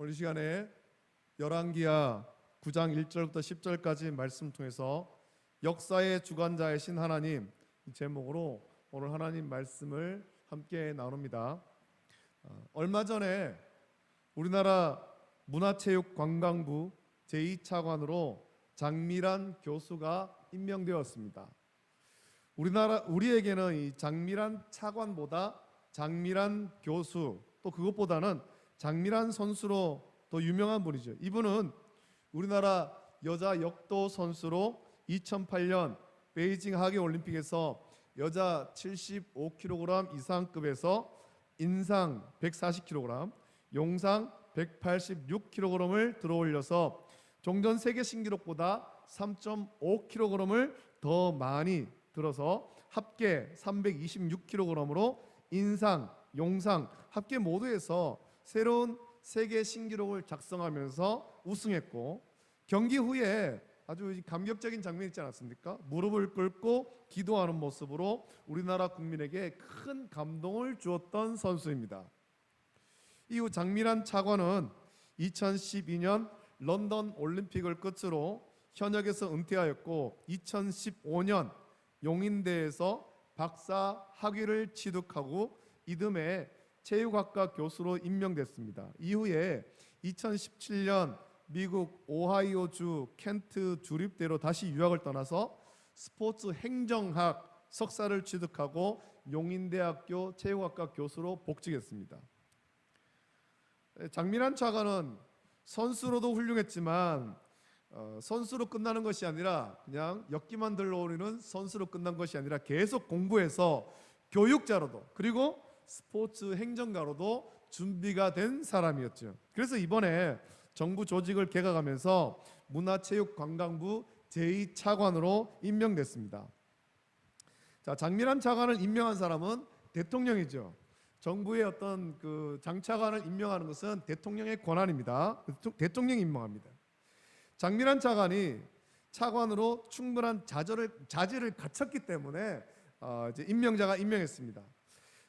오늘 이 시간에 열왕기야 9장 1절부터 10절까지 말씀 통해서 역사의 주관자이신 하나님 이 제목으로 오늘 하나님 말씀을 함께 나눕니다. 어, 얼마 전에 우리나라 문화체육관광부 제2차관으로 장미란 교수가 임명되었습니다. 우리나라 우리에게는 이 장미란 차관보다 장미란 교수 또 그것보다는 장미란 선수로 더 유명한 분이죠. 이분은 우리나라 여자 역도 선수로 2008년 베이징 하계 올림픽에서 여자 75kg 이상급에서 인상 140kg, 용상 186kg을 들어올려서 종전 세계 신기록보다 3.5kg을 더 많이 들어서 합계 326kg으로 인상, 용상 합계 모두에서 새로운 세계 신기록을 작성하면서 우승했고 경기 후에 아주 감격적인 장면 있지 않았습니까? 무릎을 꿇고 기도하는 모습으로 우리나라 국민에게 큰 감동을 주었던 선수입니다. 이후 장미란 차관은 2012년 런던 올림픽을 끝으로 현역에서 은퇴하였고 2015년 용인대에서 박사 학위를 취득하고 이듬해 체육학과 교수로 임명됐습니다. 이후에 2017년 미국 오하이오주 켄트 주립대로 다시 유학을 떠나서 스포츠 행정학 석사를 취득하고 용인대학교 체육학과 교수로 복직했습니다. 장민환 차관은 선수로도 훌륭했지만 어, 선수로 끝나는 것이 아니라 그냥 엮기만 들러오르는 선수로 끝난 것이 아니라 계속 공부해서 교육자로도 그리고 스포츠 행정가로도 준비가 된 사람이었죠. 그래서 이번에 정부 조직을 개각하면서 문화체육관광부 제2차관으로 임명됐습니다. 자, 장미란 차관을 임명한 사람은 대통령이죠. 정부의 어떤 그 장차관을 임명하는 것은 대통령의 권한입니다. 대통령이 임명합니다. 장미란 차관이 차관으로 충분한 자질을 자질을 갖췄기 때문에 어, 이제 임명자가 임명했습니다.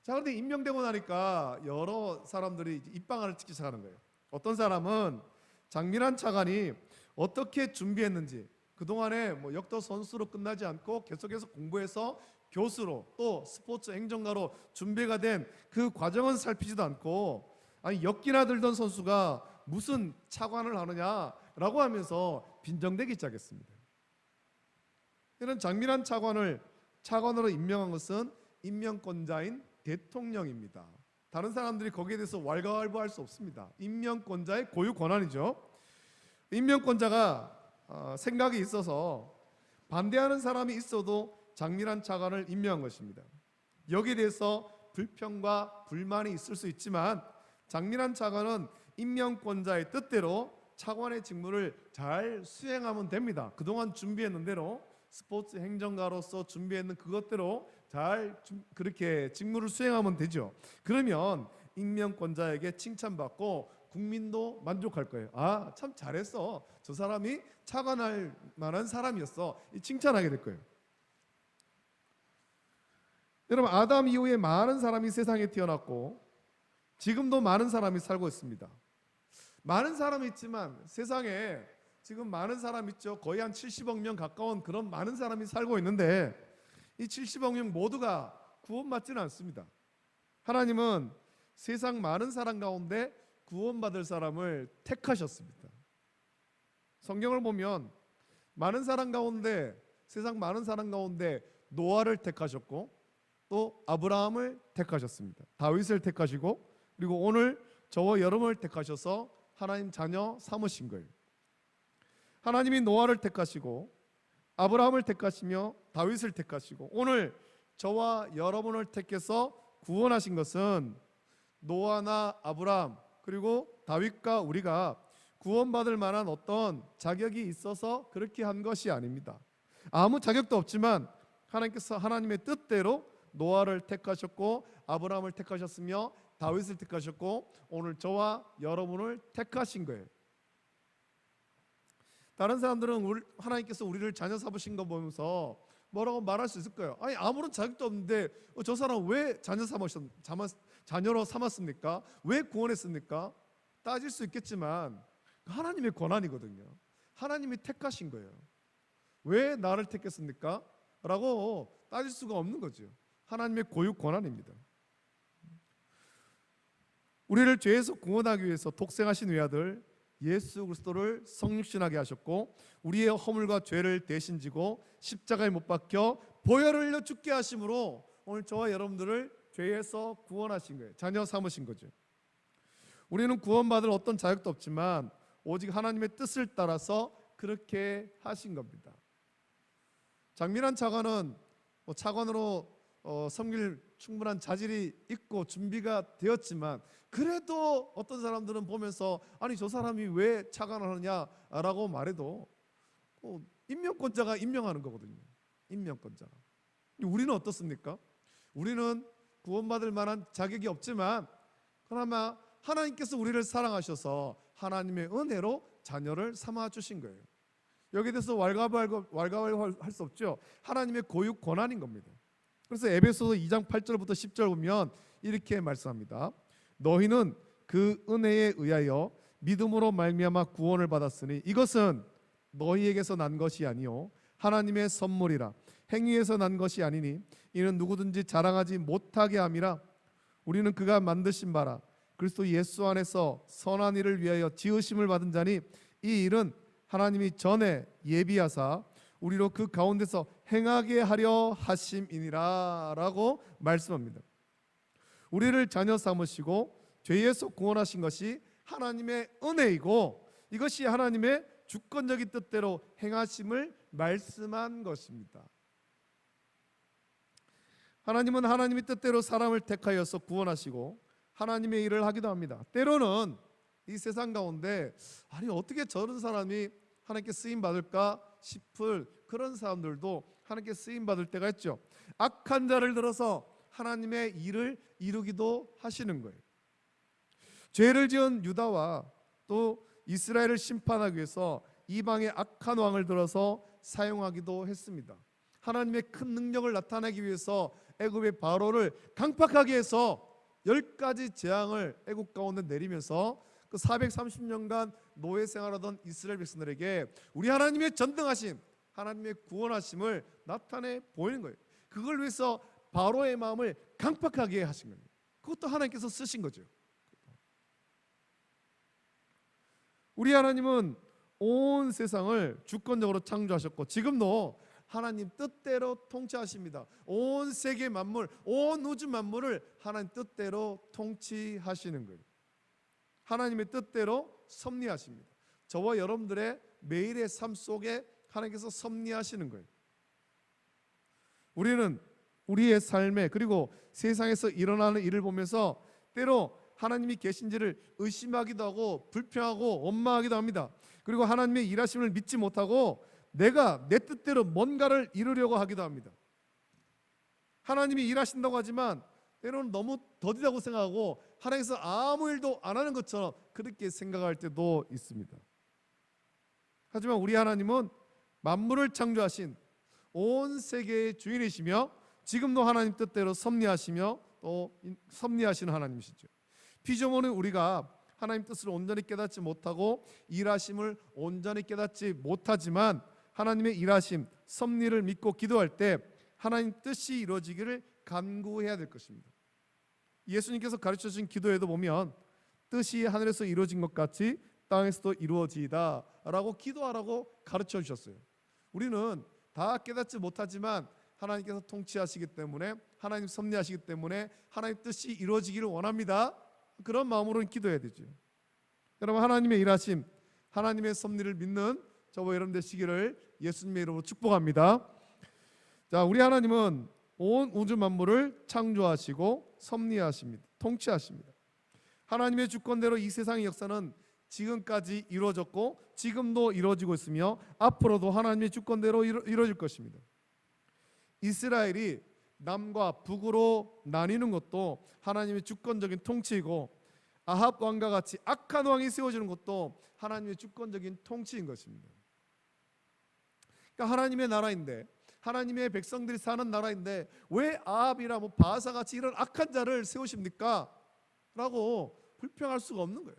자, 그런데 임명되고 나니까 여러 사람들이 입방아를 찍기 시작하는 거예요. 어떤 사람은 장미란 차관이 어떻게 준비했는지 그 동안에 뭐 역도 선수로 끝나지 않고 계속해서 공부해서 교수로 또 스포츠 행정가로 준비가 된 그 과정은 살피지도 않고 아니 역기나 들던 선수가 무슨 차관을 하느냐라고 하면서 빈정대기 시작했습니다. 이런 장미란 차관을 차관으로 임명한 것은 임명권자인 대통령입니다. 다른 사람들이 거기에 대해서 왈가왈부할 수 없습니다. 임명권자의 고유 권한이죠. 임명권자가 어, 생각이 있어서 반대하는 사람이 있어도 장미란 차관을 임명한 것입니다. 여기에 대해서 불평과 불만이 있을 수 있지만 장미란 차관은 임명권자의 뜻대로 차관의 직무를 잘 수행하면 됩니다. 그동안 준비했는 대로 스포츠 행정가로서 준비했는 그것대로 잘 그렇게 직무를 수행하면 되죠. 그러면 임명권자에게 칭찬받고 국민도 만족할 거예요. 아, 참 잘했어. 저 사람이 차관할 만한 사람이었어. 칭찬하게 될 거예요. 여러분, 아담 이후에 많은 사람이 세상에 태어났고 지금도 많은 사람이 살고 있습니다. 많은 사람이 있지만 세상에 지금 많은 사람 있죠. 거의 한 70억 명 가까운 그런 많은 사람이 살고 있는데 이 70억 명 모두가 구원받지는 않습니다. 하나님은 세상 많은 사람 가운데 구원받을 사람을 택하셨습니다. 성경을 보면 많은 사람 가운데 세상 많은 사람 가운데 노아를 택하셨고 또 아브라함을 택하셨습니다. 다윗을 택하시고 그리고 오늘 저와 여러분을 택하셔서 하나님 자녀 삼으신 거예요. 하나님이 노아를 택하시고 아브라함을 택하시며 다윗을 택하시고 오늘 저와 여러분을 택해서 구원하신 것은 노아나 아브라함 그리고 다윗과 우리가 구원받을 만한 어떤 자격이 있어서 그렇게 한 것이 아닙니다. 아무 자격도 없지만 하나님께서 하나님의 뜻대로 노아를 택하셨고 아브라함을 택하셨으며 다윗을 택하셨고 오늘 저와 여러분을 택하신 거예요. 다른 사람들은 우리, 하나님께서 우리를 자녀 삼으신 거 보면서 뭐라고 말할 수 있을 거예요. 아니 아무런 자격도 없는데 저 사람 왜 자녀 삼으셨 자녀로 삼았습니까? 왜 구원했습니까? 따질 수 있겠지만 하나님의 권한이거든요. 하나님이 택하신 거예요. 왜 나를 택했습니까? 라고 따질 수가 없는 거죠. 하나님의 고유 권한입니다. 우리를 죄에서 구원하기 위해서 독생하신 외아들 예수 그리스도를 성육신하게 하셨고 우리의 허물과 죄를 대신 지고 십자가에 못 박혀 보혈을 흘려 죽게 하심으로 오늘 저와 여러분들을 죄에서 구원하신 거예요. 자녀 삼으신 거죠. 우리는 구원받을 어떤 자격도 없지만 오직 하나님의 뜻을 따라서 그렇게 하신 겁니다. 장민환 차관은 뭐 차관으로 어, 섬길 충분한 자질이 있고 준비가 되었지만 그래도 어떤 사람들은 보면서 아니 저 사람이 왜 차관을 하느냐라고 말해도 어, 임명권자가 임명하는 거거든요. 임명권자가. 우리는 어떻습니까? 우리는 구원받을 만한 자격이 없지만 그나마 하나님께서 우리를 사랑하셔서 하나님의 은혜로 자녀를 삼아 주신 거예요. 여기에 대해서 왈가왈부할 수 없죠. 하나님의 고유 권한인 겁니다. 그래서 에베소서 2장 8절부터 10절 보면 이렇게 말씀합니다. 너희는 그 은혜에 의하여 믿음으로 말미암아 구원을 받았으니 이것은 너희에게서 난 것이 아니요 하나님의 선물이라. 행위에서 난 것이 아니니 이는 누구든지 자랑하지 못하게 함이라. 우리는 그가 만드신 바라. 그리스도 예수 안에서 선한 일을 위하여 지으심을 받은 자니 이 일은 하나님이 전에 예비하사 우리로 그 가운데서 행하게 하려 하심이니라라고 말씀합니다. 우리를 자녀 삼으시고 죄에서 구원하신 것이 하나님의 은혜이고 이것이 하나님의 주권적인 뜻대로 행하심을 말씀한 것입니다. 하나님은 하나님의 뜻대로 사람을 택하여서 구원하시고 하나님의 일을 하기도 합니다. 때로는 이 세상 가운데 아니 어떻게 저런 사람이 하나님께 쓰임 받을까 싶을 그런 사람들도 하나님께 쓰임 받을 때가 있죠. 악한 자를 들어서 하나님의 일을 이루기도 하시는 거예요. 죄를 지은 유다와 또 이스라엘을 심판하기 위해서 이방의 악한 왕을 들어서 사용하기도 했습니다. 하나님의 큰 능력을 나타내기 위해서 애굽의 바로를 강팍하게 해서 열 가지 재앙을 애굽 가운데 내리면서 그 430년간 노예 생활하던 이스라엘 백성들에게 우리 하나님의 전등하심, 하나님의 구원하심을 나타내 보이는 거예요. 그걸 위해서 바로의 마음을 강팍하게 하신 겁니다. 그것도 하나님께서 쓰신 거죠. 우리 하나님은 온 세상을 주권적으로 창조하셨고 지금도 하나님 뜻대로 통치하십니다. 온 세계 만물, 온 우주 만물을 하나님 뜻대로 통치하시는 거예요. 하나님의 뜻대로 섭리하십니다. 저와 여러분들의 매일의 삶 속에 하나님께서 섭리하시는 거예요. 우리는 우리의 삶에 그리고 세상에서 일어나는 일을 보면서 때로 하나님이 계신지를 의심하기도 하고 불평하고 원망하기도 합니다. 그리고 하나님의 일하심을 믿지 못하고 내가 내 뜻대로 뭔가를 이루려고 하기도 합니다. 하나님이 일하신다고 하지만 때로는 너무 더디다고 생각하고 하나님께서 아무 일도 안 하는 것처럼 그렇게 생각할 때도 있습니다. 하지만 우리 하나님은 만물을 창조하신 온 세계의 주인이시며 지금도 하나님 뜻대로 섭리하시며 또 섭리하시는 하나님이시죠. 피조물은 우리가 하나님 뜻을 온전히 깨닫지 못하고 일하심을 온전히 깨닫지 못하지만 하나님의 일하심, 섭리를 믿고 기도할 때 하나님 뜻이 이루어지기를 간구해야 될 것입니다. 예수님께서 가르쳐 주신 기도에도 보면 뜻이 하늘에서 이루어진 것 같이 땅에서도 이루어지이다라고 기도하라고 가르쳐 주셨어요. 우리는 다 깨닫지 못하지만 하나님께서 통치하시기 때문에 하나님 섭리하시기 때문에 하나님 뜻이 이루어지기를 원합니다. 그런 마음으로 기도해야 되죠. 여러분 하나님의 일하심, 하나님의 섭리를 믿는 저와 여러분 되시기를 예수님의 이름으로 축복합니다. 자, 우리 하나님은 온 우주 만물을 창조하시고 섭리하십니다. 통치하십니다. 하나님의 주권대로 이 세상의 역사는 지금까지 이루어졌고 지금도 이루어지고 있으며 앞으로도 하나님의 주권대로 이루어질 것입니다. 이스라엘이 남과 북으로 나뉘는 것도 하나님의 주권적인 통치이고 아합 왕과 같이 악한 왕이 세워지는 것도 하나님의 주권적인 통치인 것입니다. 그러니까 하나님의 나라인데 하나님의 백성들이 사는 나라인데 왜 아합이나 뭐 바사 같이 이런 악한 자를 세우십니까? 라고 불평할 수가 없는 거예요.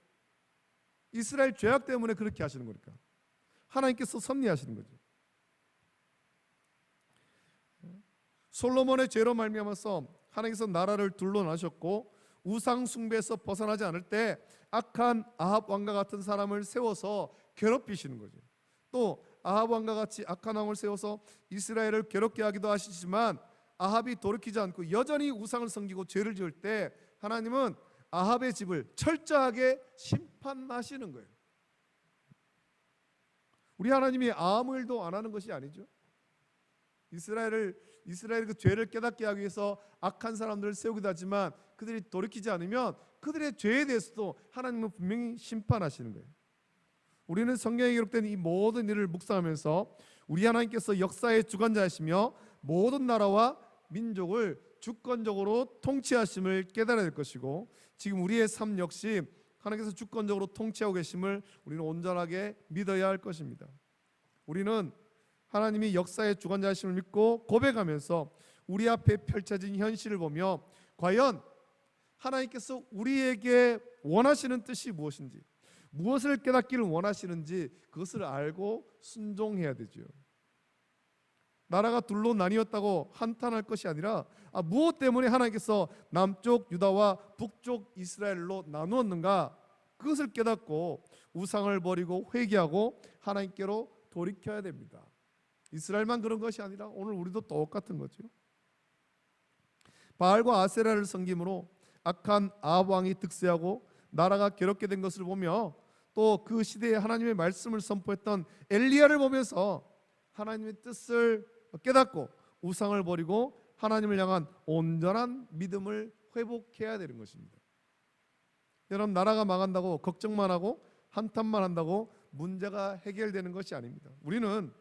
이스라엘 죄악 때문에 그렇게 하시는 거니까. 하나님께서 섭리하시는 거죠. 솔로몬의 죄로 말미암아서 하나님께서 나라를 둘러나셨고 우상 숭배에서 벗어나지 않을 때 악한 아합 왕과 같은 사람을 세워서 괴롭히시는 거죠. 또 아합 왕과 같이 악한 왕을 세워서 이스라엘을 괴롭게 하기도 하시지만 아합이 돌이키지 않고 여전히 우상을 섬기고 죄를 지을 때 하나님은 아합의 집을 철저하게 심판하시는 거예요. 우리 하나님이 아무 일도 안 하는 것이 아니죠. 이스라엘을 이스라엘 그 죄를 깨닫게 하기 위해서 악한 사람들을 세우기도 하지만 그들이 돌이키지 않으면 그들의 죄에 대해서도 하나님은 분명히 심판하시는 거예요. 우리는 성경에 기록된 이 모든 일을 묵상하면서 우리 하나님께서 역사의 주관자이시며 모든 나라와 민족을 주권적으로 통치하심을 깨달아야 될 것이고 지금 우리의 삶 역시 하나님께서 주권적으로 통치하고 계심을 우리는 온전하게 믿어야 할 것입니다. 우리는 하나님이 역사의 주관자이심을 믿고 고백하면서 우리 앞에 펼쳐진 현실을 보며 과연 하나님께서 우리에게 원하시는 뜻이 무엇인지 무엇을 깨닫기를 원하시는지 그것을 알고 순종해야 되죠. 나라가 둘로 나뉘었다고 한탄할 것이 아니라 아, 무엇 때문에 하나님께서 남쪽 유다와 북쪽 이스라엘로 나누었는가 그것을 깨닫고 우상을 버리고 회개하고 하나님께로 돌이켜야 됩니다. 이스라엘만 그런 것이 아니라 오늘 우리도 똑같은 거죠. 바알과 아세라를 섬김으로 악한 아합 왕이 득세하고 나라가 괴롭게 된 것을 보며 또 그 시대에 하나님의 말씀을 선포했던 엘리야를 보면서 하나님의 뜻을 깨닫고 우상을 버리고 하나님을 향한 온전한 믿음을 회복해야 되는 것입니다. 여러분 나라가 망한다고 걱정만 하고 한탄만 한다고 문제가 해결되는 것이 아닙니다. 우리는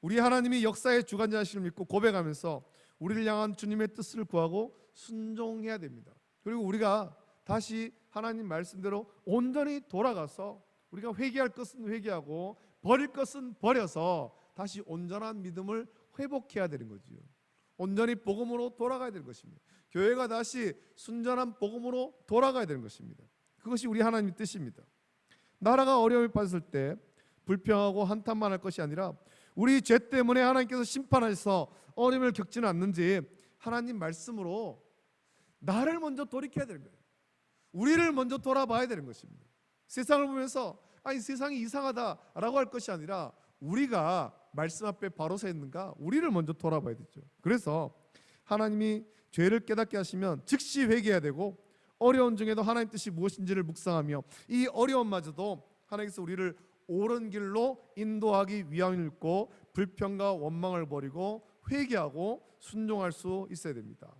우리 하나님이 역사의 주관자이심을 믿고 고백하면서 우리를 향한 주님의 뜻을 구하고 순종해야 됩니다. 그리고 우리가 다시 하나님 말씀대로 온전히 돌아가서 우리가 회개할 것은 회개하고 버릴 것은 버려서 다시 온전한 믿음을 회복해야 되는 거지요. 온전히 복음으로 돌아가야 되는 것입니다. 교회가 다시 순전한 복음으로 돌아가야 되는 것입니다. 그것이 우리 하나님의 뜻입니다. 나라가 어려움에 빠졌을 때 불평하고 한탄만 할 것이 아니라 우리 죄 때문에 하나님께서 심판하셔서 어려움을 겪지는 않는지 하나님 말씀으로 나를 먼저 돌이켜야 되는 거예요. 우리를 먼저 돌아봐야 되는 것입니다. 세상을 보면서 아니 세상이 이상하다라고 할 것이 아니라 우리가 말씀 앞에 바로 서 있는가 우리를 먼저 돌아봐야 되죠. 그래서 하나님이 죄를 깨닫게 하시면 즉시 회개해야 되고 어려운 중에도 하나님 뜻이 무엇인지를 묵상하며 이 어려움마저도 하나님께서 우리를 옳은 길로 인도하기 위함을 믿고 불평과 원망을 버리고 회개하고 순종할 수 있어야 됩니다.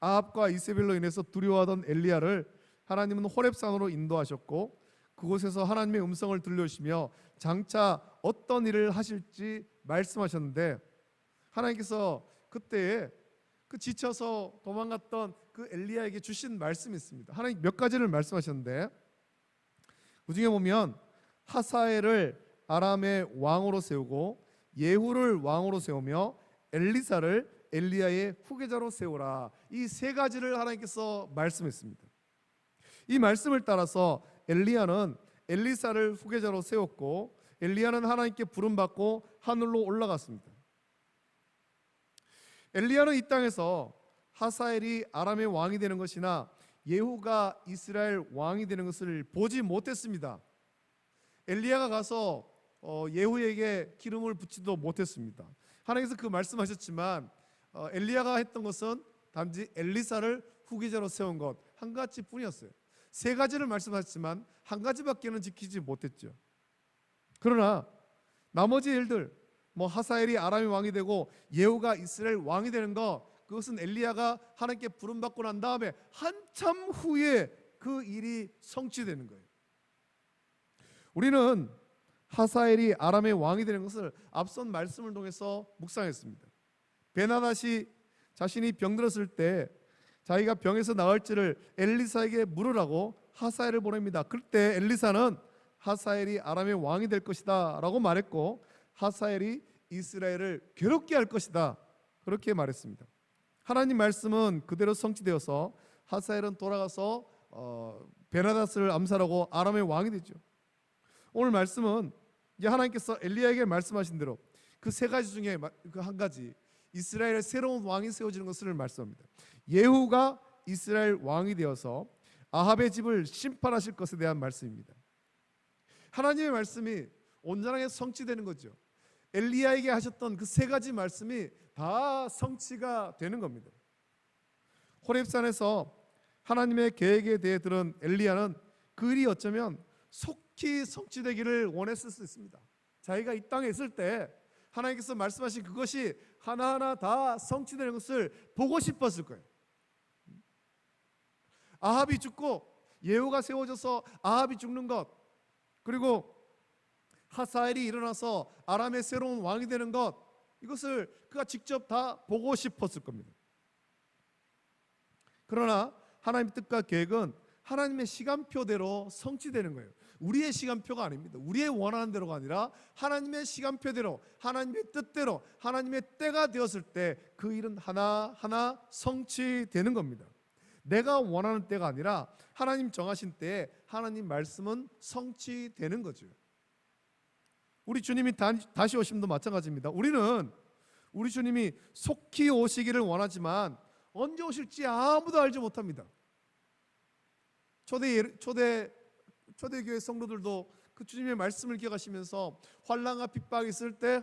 아합과 이세벨로 인해서 두려워하던 엘리야를 하나님은 호렙산으로 인도하셨고 그곳에서 하나님의 음성을 들려주시며 장차 어떤 일을 하실지 말씀하셨는데 하나님께서 그때에 그 지쳐서 도망갔던 그 엘리야에게 주신 말씀이 있습니다. 하나님 몇 가지를 말씀하셨는데 그 중에 보면 하사엘을 아람의 왕으로 세우고 예후를 왕으로 세우며 엘리사를 엘리야의 후계자로 세우라. 이 세 가지를 하나님께서 말씀했습니다. 이 말씀을 따라서 엘리야는 엘리사를 후계자로 세웠고 엘리야는 하나님께 부름 받고 하늘로 올라갔습니다. 엘리야는 이 땅에서 하사엘이 아람의 왕이 되는 것이나 예후가 이스라엘 왕이 되는 것을 보지 못했습니다. 엘리야가 가서 어, 예후에게 기름을 붓지도 못했습니다. 하나님께서 그 말씀하셨지만 어, 엘리야가 했던 것은 단지 엘리사를 후계자로 세운 것 한 가지뿐이었어요. 세 가지를 말씀하셨지만 한 가지밖에는 지키지 못했죠. 그러나 나머지 일들 뭐 하사엘이 아람의 왕이 되고 예후가 이스라엘 왕이 되는 것 그것은 엘리야가 하나님께 부름 받고 난 다음에 한참 후에 그 일이 성취되는 거예요. 우리는 하사엘이 아람의 왕이 되는 것을 앞선 말씀을 통해서 묵상했습니다. 베나다시 자신이 병들었을 때 자기가 병에서 나을지를 엘리사에게 물으라고 하사엘을 보냅니다. 그때 엘리사는 하사엘이 아람의 왕이 될 것이다라고 말했고 하사엘이 이스라엘을 괴롭게 할 것이다 그렇게 말했습니다. 하나님 말씀은 그대로 성취되어서 하사엘은 돌아가서 어, 베나다스를 암살하고 아람의 왕이 되죠. 오늘 말씀은 이제 하나님께서 엘리야에게 말씀하신 대로 그 세 가지 중에 그 한 가지 이스라엘의 새로운 왕이 세워지는 것을 말씀합니다. 예후가 이스라엘 왕이 되어서 아합의 집을 심판하실 것에 대한 말씀입니다. 하나님의 말씀이 온전하게 성취되는 거죠. 엘리야에게 하셨던 그 세 가지 말씀이 다 성취가 되는 겁니다. 호렙산에서 하나님의 계획에 대해 들은 엘리야는 그 일이 어쩌면 속히 성취되기를 원했을 수 있습니다. 자기가 이 땅에 있을 때 하나님께서 말씀하신 그것이 하나하나 다 성취되는 것을 보고 싶었을 거예요. 아합이 죽고 예후가 세워져서 아합이 죽는 것 그리고 하사엘이 일어나서 아람의 새로운 왕이 되는 것 이것을 그가 직접 다 보고 싶었을 겁니다. 그러나 하나님 뜻과 계획은 하나님의 시간표대로 성취되는 거예요. 우리의 시간표가 아닙니다. 우리의 원하는 대로가 아니라 하나님의 시간표대로 하나님의 뜻대로 하나님의 때가 되었을 때 그 일은 하나하나 성취되는 겁니다. 내가 원하는 때가 아니라 하나님 정하신 때에 하나님 말씀은 성취되는 거죠. 우리 주님이 다시 오심도 마찬가지입니다. 우리는 우리 주님이 속히 오시기를 원하지만 언제 오실지 아무도 알지 못합니다. 초대 예- 초대 초대 교회 성도들도 그 주님의 말씀을 기억하시면서 환란과 핍박이 있을 때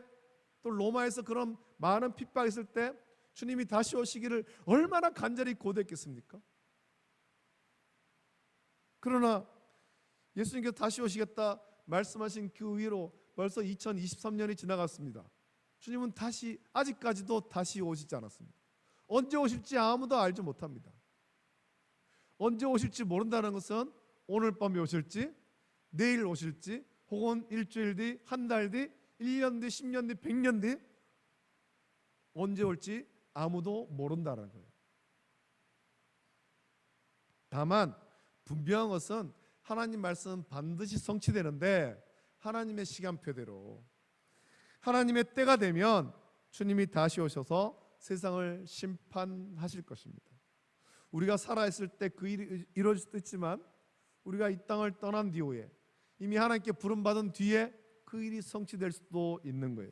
또 로마에서 그런 많은 핍박이 있을 때 주님이 다시 오시기를 얼마나 간절히 고대했겠습니까? 그러나 예수님께서 다시 오시겠다 말씀하신 그 위로 벌써 2023년이 지나갔습니다. 주님은 다시 아직까지도 다시 오시지 않았습니다. 언제 오실지 아무도 알지 못합니다. 언제 오실지 모른다는 것은 오늘 밤에 오실지 내일 오실지 혹은 일주일 뒤, 한 달 뒤, 1년 뒤, 10년 뒤, 100년 뒤 언제 올지 아무도 모른다는 거예요. 다만 분명한 것은 하나님 말씀 반드시 성취되는데 하나님의 시간표대로 하나님의 때가 되면 주님이 다시 오셔서 세상을 심판하실 것입니다. 우리가 살아 있을 때 그 일이 이루어질 수도 있지만 우리가 이 땅을 떠난 뒤에 이미 하나님께 부름 받은 뒤에 그 일이 성취될 수도 있는 거예요.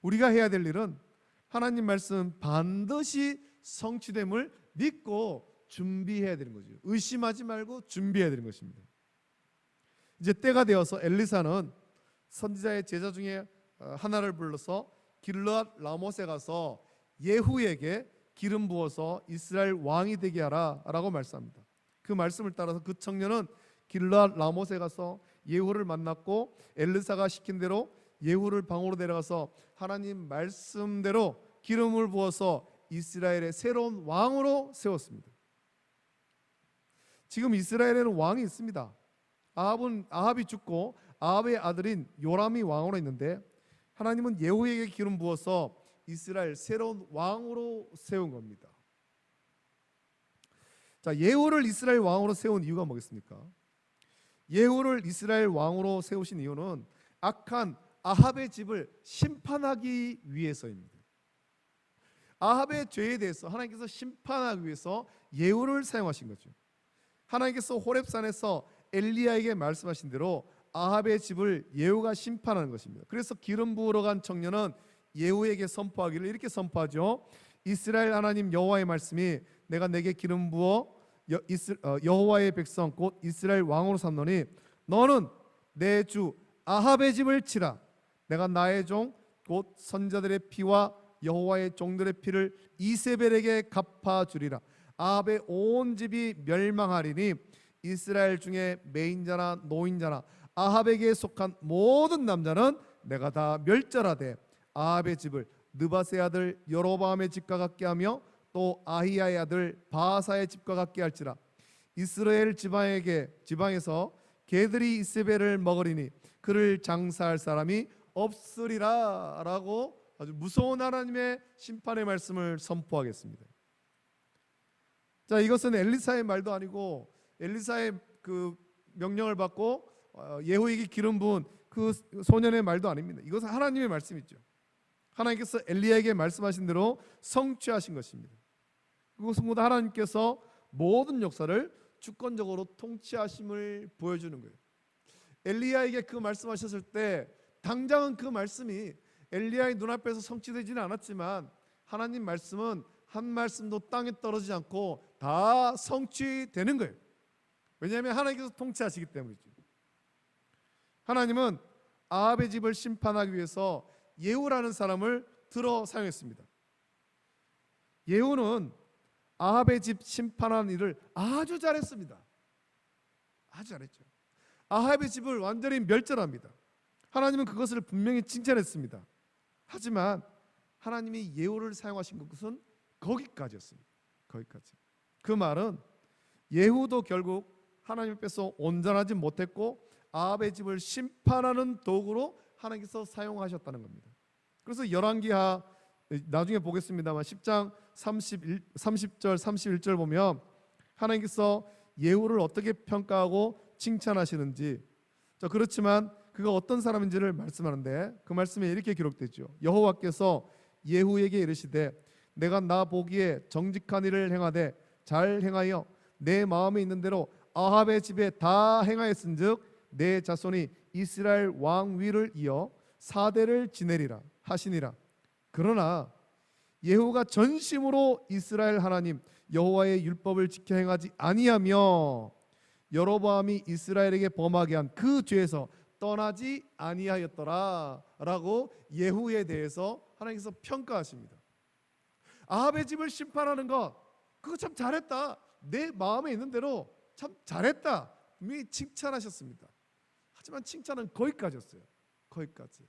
우리가 해야 될 일은 하나님 말씀 반드시 성취됨을 믿고 준비해야 되는 거죠. 의심하지 말고 준비해야 되는 것입니다. 이제 때가 되어서 엘리사는 선지자의 제자 중에 어, 하나를 불러서 길르앗 라못에 가서 예후에게 기름 부어서 이스라엘 왕이 되게 하라라고 말씀합니다. 그 말씀을 따라서 그 청년은 길르앗 라못에 가서 예후를 만났고 엘리사가 시킨 대로 예후를 방으로 데려가서 하나님 말씀대로 기름을 부어서 이스라엘의 새로운 왕으로 세웠습니다. 지금 이스라엘에는 왕이 있습니다. 아합은 아합이 죽고 아합의 아들인 요람이 왕으로 있는데 하나님은 예후에게 기름 부어서 이스라엘 새로운 왕으로 세운 겁니다. 자, 예후를 이스라엘 왕으로 세운 이유가 뭐겠습니까? 예후를 이스라엘 왕으로 세우신 이유는 악한 아합의 집을 심판하기 위해서입니다. 아합의 죄에 대해서 하나님께서 심판하기 위해서 예후를 사용하신 거죠. 하나님께서 호렙산에서 엘리야에게 말씀하신 대로 아합의 집을 예후가 심판하는 것입니다. 그래서 기름 부으러 간 청년은 예후에게 선포하기를 이렇게 선포하죠. 이스라엘 하나님 여호와의 말씀이 내가 내게 기름 부어 여, 어, 여호와의 백성 곧 이스라엘 왕으로 삼노니 너는 내 주 아합의 집을 치라 내가 나의 종 곧 선자들의 피와 여호와의 종들의 피를 이세벨에게 갚아 주리라 아합의 온 집이 멸망하리니 이스라엘 중에 매인자나 노인자나 아합에게 속한 모든 남자는 내가 다 멸절하되 아합의 집을 느바세 아들 여로바암의 집과 같게 하며 또 아히야의 아들 바사의 집과 같게 할지라 이스라엘 지방에게 지방에서 개들이 이세벨을 먹으리니 그를 장사할 사람이 없으리라라고 아주 무서운 하나님의 심판의 말씀을 선포하겠습니다. 자, 이것은 엘리사의 말도 아니고 엘리사의 그 명령을 받고 어, 예후에게 기름 부은 그 소년의 말도 아닙니다. 이것은 하나님의 말씀이죠. 하나님께서 엘리야에게 말씀하신 대로 성취하신 것입니다. 그것은 모두 하나님께서 모든 역사를 주권적으로 통치하심을 보여주는 거예요. 엘리야에게 그 말씀하셨을 때 당장은 그 말씀이 엘리야의 눈앞에서 성취되지는 않았지만 하나님 말씀은 한 말씀도 땅에 떨어지지 않고 다 성취되는 거예요. 왜냐하면 하나님께서 통치하시기 때문이죠. 하나님은 아합의 집을 심판하기 위해서 예후라는 사람을 들어 사용했습니다. 예후는 아합의 집 심판하는 일을 아주 잘했습니다. 아주 잘했죠. 아합의 집을 완전히 멸절합니다. 하나님은 그것을 분명히 칭찬했습니다. 하지만 하나님이 예후를 사용하신 것은 거기까지였습니다. 거기까지. 그 말은 예후도 결국 하나님 앞에서 온전하지 못했고 아합의 집을 심판하는 도구로 하나님께서 사용하셨다는 겁니다. 그래서 열왕기하 나중에 보겠습니다만 10장 31, 30절 31절 보면 하나님께서 예후를 어떻게 평가하고 칭찬하시는지 자 그렇지만 그가 어떤 사람인지를 말씀하는데 그 말씀에 이렇게 기록되죠. 여호와께서 예후에게 이르시되 내가 나 보기에 정직한 일을 행하되 잘 행하여 내 마음에 있는 대로 아합의 집에 다 행하였은즉 내 자손이 이스라엘 왕 위를 이어 사대를 지내리라 하시니라. 그러나 예후가 전심으로 이스라엘 하나님 여호와의 율법을 지켜 행하지 아니하며 여로보암이 이스라엘에게 범하게 한 그 죄에서 떠나지 아니하였더라라고 예후에 대해서 하나님께서 평가하십니다. 아합의 집을 심판하는 것 그거 참 잘했다. 내 마음에 있는 대로 참 잘했다. 분명히 칭찬하셨습니다. 하지만 칭찬은 거기까지였어요. 거기까지.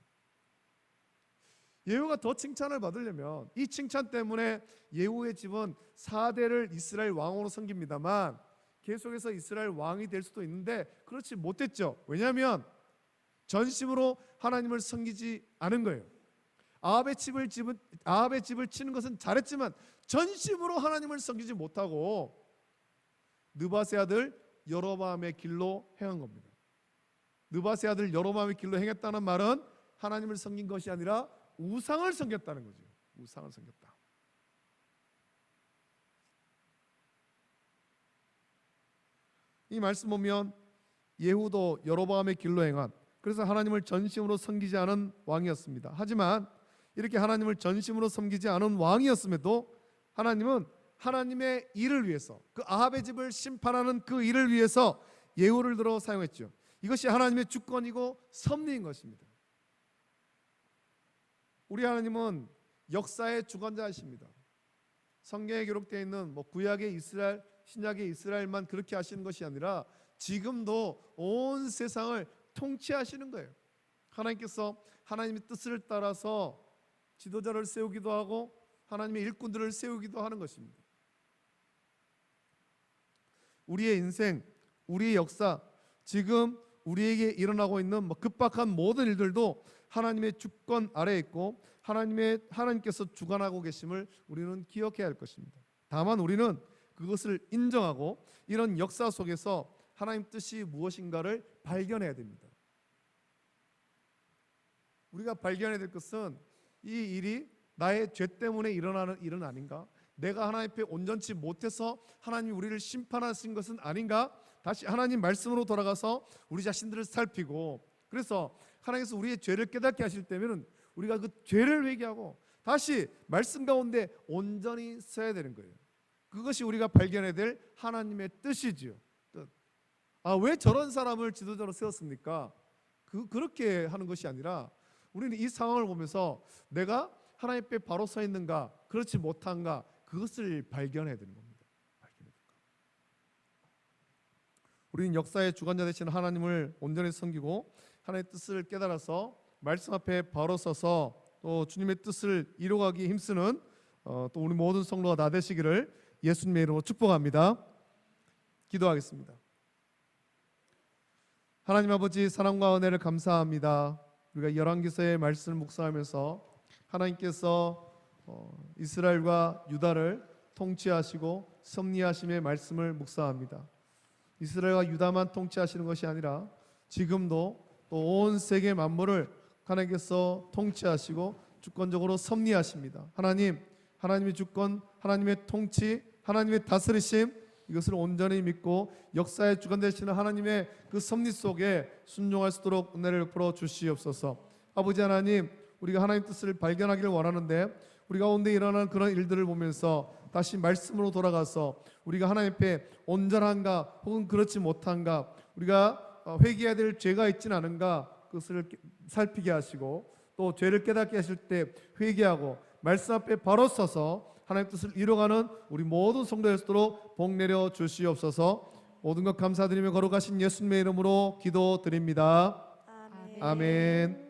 예후가 더 칭찬을 받으려면 이 칭찬 때문에 예후의 집은 4대를 이스라엘 왕으로 섬깁니다만 계속해서 이스라엘 왕이 될 수도 있는데 그렇지 못했죠. 왜냐하면 전심으로 하나님을 섬기지 않은 거예요. 아합의 집을 집은 아합의 집을 치는 것은 잘했지만 전심으로 하나님을 섬기지 못하고 느바세 아들 여로보암의 길로 행한 겁니다. 느바세 아들 여로보암의 길로 행했다는 말은 하나님을 섬긴 것이 아니라 우상을 섬겼다는 거죠. 우상을 섬겼다. 이 말씀 보면 예후도 여로보암의 길로 행한 그래서 하나님을 전심으로 섬기지 않은 왕이었습니다. 하지만 이렇게 하나님을 전심으로 섬기지 않은 왕이었음에도 하나님은 하나님의 일을 위해서 그 아합의 집을 심판하는 그 일을 위해서 예후를 들어 사용했죠. 이것이 하나님의 주권이고 섭리인 것입니다. 우리 하나님은 역사의 주관자이십니다. 성경에 기록되어 있는 뭐 구약의 이스라엘, 신약의 이스라엘만 그렇게 하시는 것이 아니라 지금도 온 세상을 통치하시는 거예요. 하나님께서 하나님의 뜻을 따라서 지도자를 세우기도 하고 하나님의 일꾼들을 세우기도 하는 것입니다. 우리의 인생, 우리의 역사, 지금 우리에게 일어나고 있는 뭐 급박한 모든 일들도 하나님의 주권 아래에 있고 하나님의 하나님께서 주관하고 계심을 우리는 기억해야 할 것입니다. 다만 우리는 그것을 인정하고 이런 역사 속에서 하나님 뜻이 무엇인가를 발견해야 됩니다. 우리가 발견해야 될 것은 이 일이 나의 죄 때문에 일어나는 일은 아닌가? 내가 하나님 앞에 온전치 못해서 하나님이 우리를 심판하신 것은 아닌가? 다시 하나님 말씀으로 돌아가서 우리 자신들을 살피고 그래서 하나님께서 우리의 죄를 깨닫게 하실 때면은 우리가 그 죄를 회개하고 다시 말씀 가운데 온전히 서야 되는 거예요. 그것이 우리가 발견해야 될 하나님의 뜻이지요. 뜻. 아, 왜 저런 사람을 지도자로 세웠습니까? 그 그렇게 하는 것이 아니라 우리는 이 상황을 보면서 내가 하나님 앞에 바로 서 있는가, 그렇지 못한가 그것을 발견해야 되는 겁니다. 발견해야? 우리는 역사의 주관자 되시는 하나님을 온전히 섬기고 하나님의 뜻을 깨달아서 말씀 앞에 바로 서서 또 주님의 뜻을 이루가기 힘쓰는 어, 또 우리 모든 성도가 다 되시기를 예수님의 이름으로 축복합니다. 기도하겠습니다. 하나님 아버지 사랑과 은혜를 감사합니다. 우리가 열왕기서의 말씀을 묵상하면서 하나님께서 어, 이스라엘과 유다를 통치하시고 섭리하심의 말씀을 묵상합니다. 이스라엘과 유다만 통치하시는 것이 아니라 지금도 또 온 세계 만물을 하나님께서 통치하시고 주권적으로 섭리하십니다. 하나님, 하나님의 주권, 하나님의 통치, 하나님의 다스리심 이것을 온전히 믿고 역사의 주관 되시는 하나님의 그 섭리 속에 순종할 수 있도록 은혜를 베풀어 주시옵소서. 아버지 하나님, 우리가 하나님 뜻을 발견하기를 원하는데 우리 가운데 일어나는 그런 일들을 보면서 다시 말씀으로 돌아가서 우리가 하나님 앞에 온전한가 혹은 그렇지 못한가 우리가 어, 회개해야 될 죄가 있진 않은가 그것을 깨- 살피게 하시고 또 죄를 깨닫게 하실 때 회개하고 말씀 앞에 바로 서서 하나님 뜻을 이뤄가는 우리 모든 있도록 복 내려 주시옵소서 모든 것 감사드리며 걸어가신 예수님의 이름으로 기도드립니다. 아멘. 아멘.